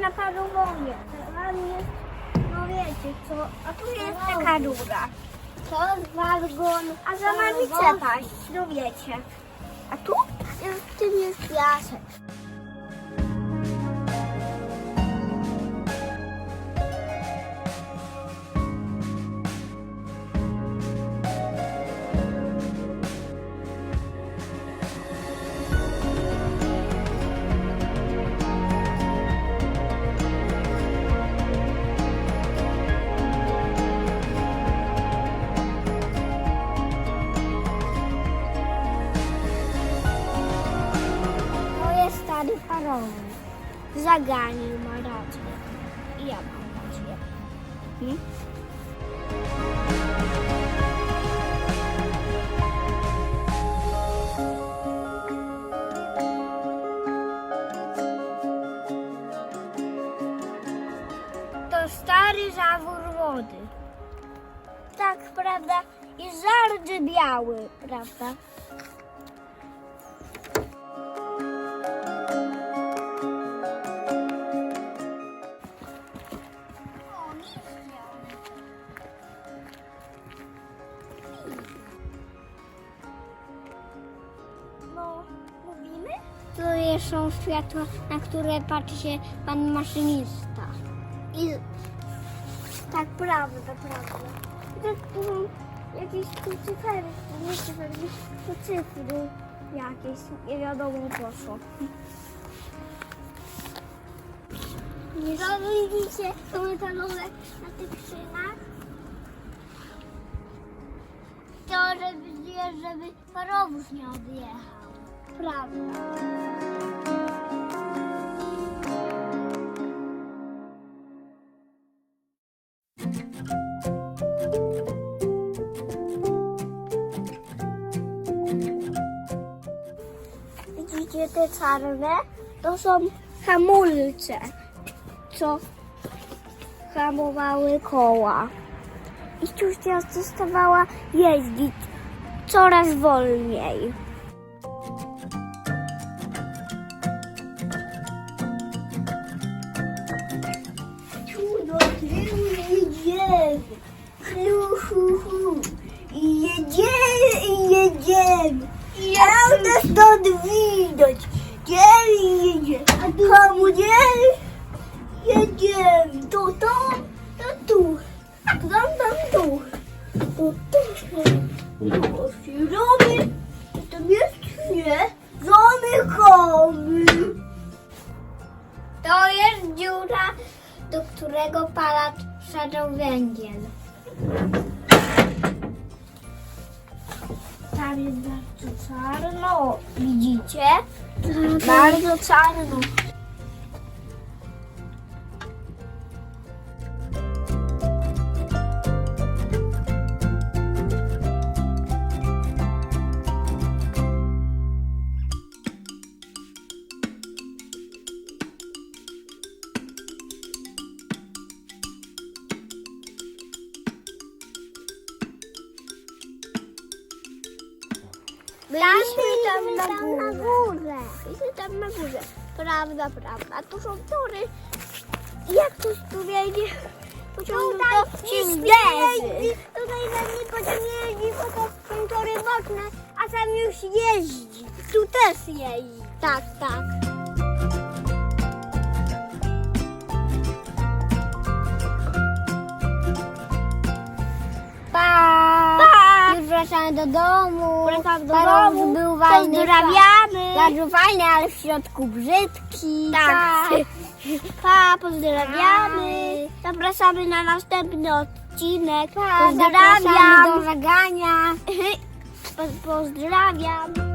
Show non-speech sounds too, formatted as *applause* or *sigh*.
Na parowowie. Tam jest, no wiecie co, a tu jest taka rura. To jest wagon. A za nami przepaść, no wiecie. A tu w tym jest piasek. Parowy. Zaganił ma rację. I ja mam rację. Hmm? To stary zawór wody. Tak, prawda? I zardzebiały, prawda? Tu są światła, na które patrzy pan maszynista. I tak, prawda, prawda. To są jakieś cyfery, nie cyfery, to cyfry jakieś, nie wiadomo po co. Nie widzicie to metalowe na tych szynach? To, żeby, żeby parowóz nie odjechał. Prawda. Widzicie te czarne? To są hamulce, co hamowały koła. I ciuścia zostawała jeździć coraz wolniej. Jedziemy. To tam, to tu. Tam, tam, tu. To tu. To się robi. To jest nie. Zamykamy. To jest dziura, do którego palacz wsadzał węgiel. Tam jest bardzo czarno, widzicie? Bardzo czarno. Byliśmy tam na górze. Byliśmy tam na górze. Prawda, prawda. Tu są tory. Jak ktoś tu wejdzie pociągu, to się zderzy. Tutaj za nim pociąg jeździ, bo to są tory boczne, a sam już jeździ. Tu też jeździ. Tak, tak. Wracamy do domu. Wracamy do domu. był fajny. Pozdrawiamy. Bardzo fajny, ale w środku brzydki. Tak. Pa, pozdrawiamy. Zapraszamy na następny odcinek. Pa, Pozdrawiam. do żagania. *laughs* Po- Pozdrawiam.